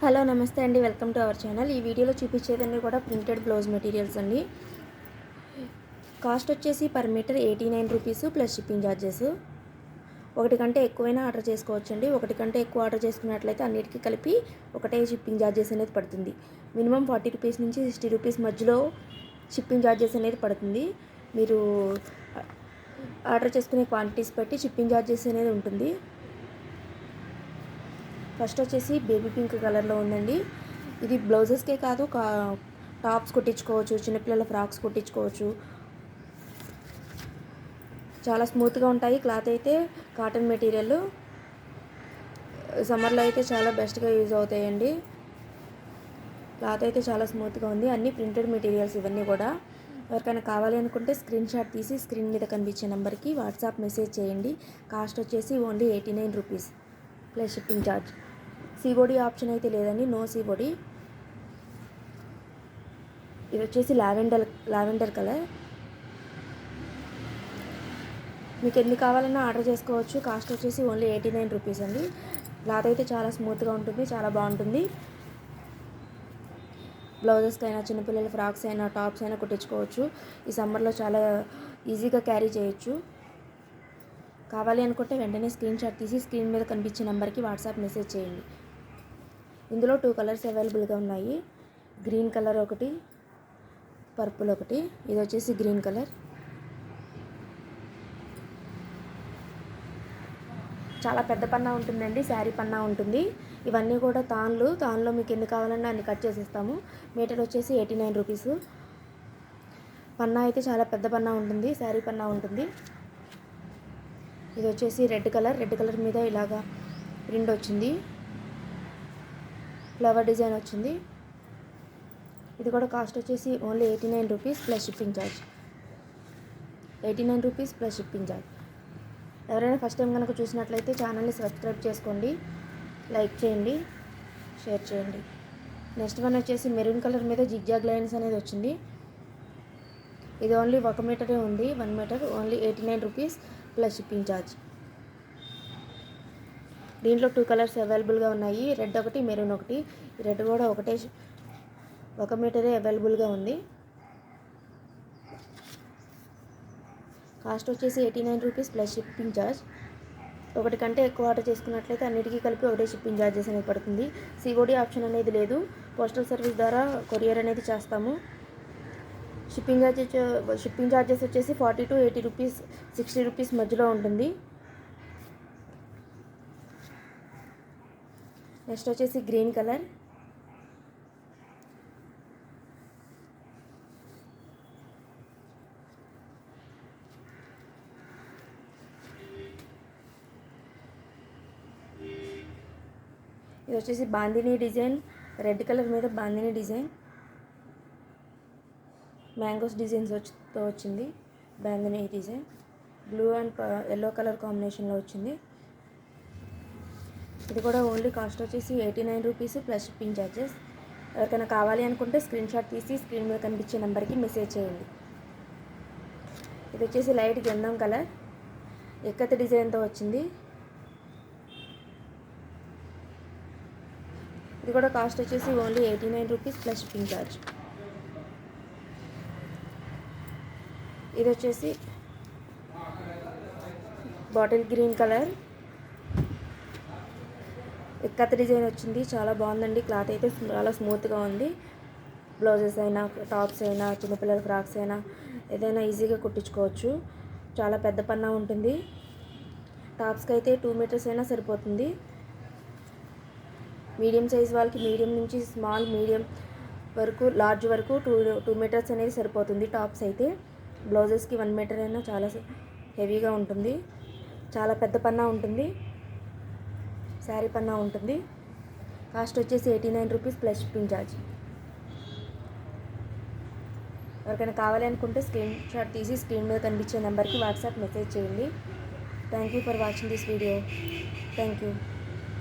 Hello నమస్తే అండి. Welcome to our channel. ఈ వీడియోలో చూపించేదండి కూడా ప్రింటెడ్ బ్లౌజ్ మెటీరియల్స్ అండి. కాస్ట్ వచ్చేసి per metre eighty nine rupees plus shipping charges ఒకటి కంటే ఎక్కువైనా ఆర్డర్ చేసుకోవచ్చండి ఒకటి కంటే ఎక్కువ ఆర్డర్ చేసుకున్నట్లయితే అన్నిటికీ కలిపి ఒకటే షిప్పింగ్ ఛార్జెస్ అనేది పడుతుంది. మినిమం ఫార్టీ రూపీస్ నుంచి సిక్స్టీ రూపీస్ మధ్యలో షిప్పింగ్ ఛార్జెస్ అనేది పడుతుంది. మీరు ఆర్డర్ చేసుకునే క్వాంటిటీస్ బట్టి షిప్పింగ్ ఛార్జెస్ అనేది ఉంటుంది. ఫస్ట్ వచ్చేసి బేబీ పింక్ కలర్లో ఉందండి. ఇది బ్లౌజెస్కే కాదు కా టాప్స్ కుట్టించుకోవచ్చు చిన్నపిల్లల ఫ్రాక్స్ కుట్టించుకోవచ్చు. చాలా స్మూత్గా ఉంటాయి క్లాత్ అయితే కాటన్ మెటీరియల్. సమ్మర్లో అయితే చాలా బెస్ట్గా యూజ్ అవుతాయండి. క్లాత్ అయితే చాలా స్మూత్గా ఉంది అన్ని ప్రింటెడ్ మెటీరియల్స్ ఇవన్నీ కూడా. ఎవరికైనా కావాలి అనుకుంటే స్క్రీన్ షాట్ తీసి స్క్రీన్ మీద కనిపించే నెంబర్కి వాట్సాప్ మెసేజ్ చేయండి. కాస్ట్ వచ్చేసి only eighty nine rupees. Plus shipping charge. సీబోడీ option అయితే లేదండి. నో సీబోడీ. ఇది వచ్చేసి లావెండర్ లావెండర్ కలర్. మీకు ఎన్ని కావాలన్నా ఆర్డర్ చేసుకోవచ్చు. కాస్ట్ వచ్చేసి ఓన్లీ ఎయిటీ నైన్ రూపీస్ అండి. క్లాత్ అయితే చాలా స్మూత్గా ఉంటుంది. చాలా బాగుంటుంది. బ్లౌజెస్కి అయినా చిన్నపిల్లల ఫ్రాక్స్ అయినా టాప్స్ అయినా కుట్టించుకోవచ్చు. ఈ సమ్మర్లో చాలా ఈజీగా క్యారీ చేయొచ్చు. కావాలి అనుకుంటే వెంటనే స్క్రీన్ షాట్ తీసి స్క్రీన్ మీద కనిపించే నెంబర్కి వాట్సాప్ మెసేజ్ చేయండి. ఇందులో టూ కలర్స్ అవైలబుల్గా ఉన్నాయి. గ్రీన్ కలర్ ఒకటి పర్పుల్ ఒకటి. ఇది వచ్చేసి గ్రీన్ కలర్ చాలా పెద్ద పన్నా ఉంటుందండి శారీ పన్నా ఉంటుంది. ఇవన్నీ కూడా తాన్లు. తాన్లో మీకు ఎన్ని కావాలన్నా అన్ని కట్ చేసేస్తాము. మీటర్ వచ్చేసి ఎయిటీ నైన్ రూపీస్ పన్నా అయితే చాలా పెద్ద పన్నా ఉంటుంది శారీ పన్నా ఉంటుంది. ఇది వచ్చేసి రెడ్ కలర్. రెడ్ కలర్ మీద ఇలాగా ప్రింట్ వచ్చింది. ఫ్లవర్ డిజైన్ వచ్చింది. ఇది కూడా కాస్ట్ వచ్చేసి only eighty nine rupees plus shipping charge eighty nine rupees plus shipping charge ఎవరైనా ఫస్ట్ టైం కనుక చూసినట్లయితే ఛానల్ని సబ్స్క్రైబ్ చేసుకోండి. లైక్ చేయండి. షేర్ చేయండి. నెక్స్ట్ వన్ వచ్చేసి మెరూన్ కలర్ మీద జిగ్జాగ్ లైన్స్ అనేది వచ్చింది. ఇది ఓన్లీ ఒక మీటరే ఉంది. One metre only eighty nine rupees plus shipping charge దీంట్లో టూ కలర్స్ అవైలబుల్గా ఉన్నాయి. రెడ్ ఒకటి మెరూన్ ఒకటి. రెడ్ కూడా ఒకటే ఒక మీటరే అవైలబుల్గా ఉంది. కాస్ట్ వచ్చేసి eighty nine rupees plus shipping charge ఒకటి కంటే ఎక్కువ ఆర్డర్ చేసుకున్నట్లయితే అన్నిటికీ కలిపి ఒకటే షిప్పింగ్ ఛార్జెస్ అనేది పడుతుంది. సిఓడి ఆప్షన్ అనేది లేదు. పోస్టల్ సర్వీస్ ద్వారా కొరియర్ అనేది చేస్తాము. షిప్పింగ్ ఛార్జెస్ షిప్పింగ్ ఛార్జెస్ వచ్చేసి forty to eighty rupees sixty rupees మధ్యలో ఉంటుంది. నెక్స్ట్ వచ్చేసి గ్రీన్ కలర్. ఇది వచ్చేసి బాందిని డిజైన్ రెడ్ కలర్ మీద బాందిని డిజైన్. మ్యాంగోస్ డిజైన్స్ వచ్చితో వచ్చింది. బ్యాంగనీ design. Blue and yellow colour కాంబినేషన్లో వచ్చింది. ఇది కూడా ఓన్లీ కాస్ట్ వచ్చేసి eighty nine rupees plus shipping charges ఎవరికైనా కావాలి అనుకుంటే స్క్రీన్ షాట్ తీసి స్క్రీన్ మీద కనిపించే నెంబర్కి మెసేజ్ చేయండి. ఇది వచ్చేసి లైట్ గంధం కలర్. ఎక్కత డిజైన్తో వచ్చింది. ఇది కూడా కాస్ట్ వచ్చేసి only eighty nine rupees plus shipping charge ఇది వచ్చేసి బాటిల్ గ్రీన్ కలర్. ఎక్కత డిజైన్ వచ్చింది చాలా బాగుందండి. క్లాత్ అయితే చాలా స్మూత్గా ఉంది. బ్లౌజెస్ అయినా టాప్స్ అయినా చిన్నపిల్లల ఫ్రాక్స్ అయినా ఏదైనా ఈజీగా కుట్టించుకోవచ్చు. చాలా పెద్ద పన్నా ఉంటుంది. టాప్స్కి అయితే టూ మీటర్స్ అయినా సరిపోతుంది. మీడియం సైజ్ వాళ్ళకి మీడియం నుంచి స్మాల్ మీడియం వరకు లార్జ్ వరకు టూ టూ మీటర్స్ అనేది సరిపోతుంది టాప్స్ అయితే. బ్లౌజెస్కి వన్ మీటర్ అయినా చాలా హెవీగా ఉంటుంది. చాలా పెద్ద పన్నా ఉంటుంది. శారీ పన్నా ఉంటుంది. కాస్ట్ వచ్చేసి eighty nine rupees plus shipping charge. ఎవరికైనా కావాలి అనుకుంటే స్క్రీన్ షాట్ తీసి స్క్రీన్ మీద కనిపించే నెంబర్కి వాట్సాప్ మెసేజ్ చేయండి. Thank you for watching this video. Thank you